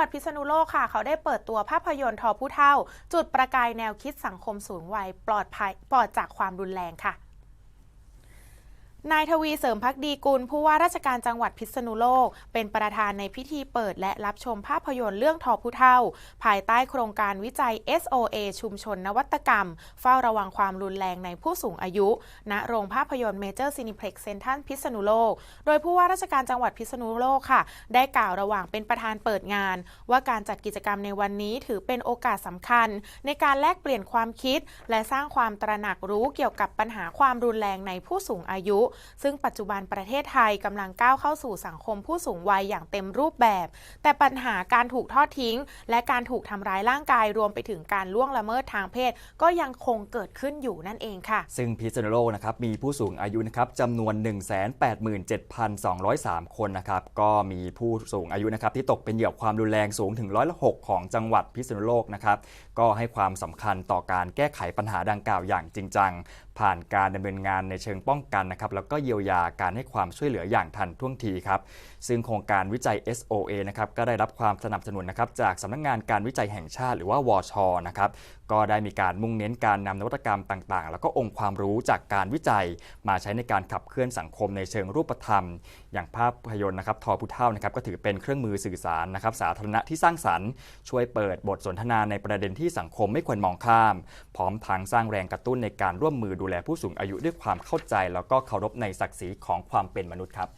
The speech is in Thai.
วัดพิษณุโลกค่ะ เขาได้เปิดตัวภาพยนตร์ทอผู้เท่า จุดประกายแนวคิดสังคมสูงวัยปลอดภัยปลอดจากความรุนแรงค่ะ นายทวีเสริมพักดีกุล ผู้ว่าราชการจังหวัดพิษณุโลก เป็นประธานในพิธีเปิดและรับชมภาพยนตร์เรื่องทอผู้เท่า ภายใต้โครงการวิจัย SOA ชุมชนนวัตกรรม เฝ้าระวังความรุนแรงในผู้สูงอายุ ณโรงภาพยนตร์เมเจอร์ซินิเพล็กซ์เซนทันพิษณุโลก โดยผู้ว่าราชการจังหวัดพิษณุโลกค่ะ ได้กล่าวระหว่างเป็นประธานเปิดงาน ว่าการจัดกิจกรรมในวันนี้ถือเป็นโอกาสสำคัญ ในการแลกเปลี่ยนความคิด และสร้างความตระหนักรู้เกี่ยวกับปัญหาความรุนแรงในผู้สูงอายุซึ่งปัจจุบันประเทศไทยกำลังก้าวเข้าสู่สังคมผู้สูงวัยอย่างเต็มรูปแบบ แต่ปัญหาการถูกทอดทิ้ง และการถูกทำร้ายร่างกายรวมไปถึงการล่วงละเมิดทางเพศ ก็ยังคงเกิดขึ้นอยู่นั่นเองค่ะ ซึ่งพิษณุโลกนะครับมีผู้สูงอายุนะครับจำนวน 187,203 คนนะครับก็มีผู้สูงอายุนะครับที่ตกเป็นเหยื่อความรุนแรงสูงถึงร้อยละหกของจังหวัดพิษณุโลกนะครับก็ให้ความสำคัญต่อการแก้ไขปัญหาดังกล่าวอย่างจริงจัง ผ่านการดำเนินงานในเชิงป้องกันนะครับแล้วก็เยียวยาการให้ความช่วยเหลืออย่างทันท่วงทีครับซึ่งโครงการวิจัย SOA นะครับก็ได้รับความสนับสนุนนะครับจากสำนักงานการวิจัยแห่งชาติ หรือว่าวชนะครับก็ได้มีการมุ่งเน้นการนำนวัตกรรมต่างๆ แล้วก็องค์ความรู้จากการวิจัย มาใช้ในการขับเคลื่อนสังคมในเชิงรูปธรรม อย่างภาพยนตร์นะครับทอผู้เท่านะครับก็ถือเป็นเครื่องมือสื่อสารนะครับสาธารณะที่สร้างสรรค์ ช่วยเปิดบทสนทนาในประเด็นที่สังคมไม่ควรมองข้าม พร้อมทั้งสร้างแรงกระตุ้นในการร่วมมือดูแลผู้สูงอายุด้วยความเข้าใจ แล้วก็เคารพในศักดิ์ศรีของความเป็นมนุษย์ครับ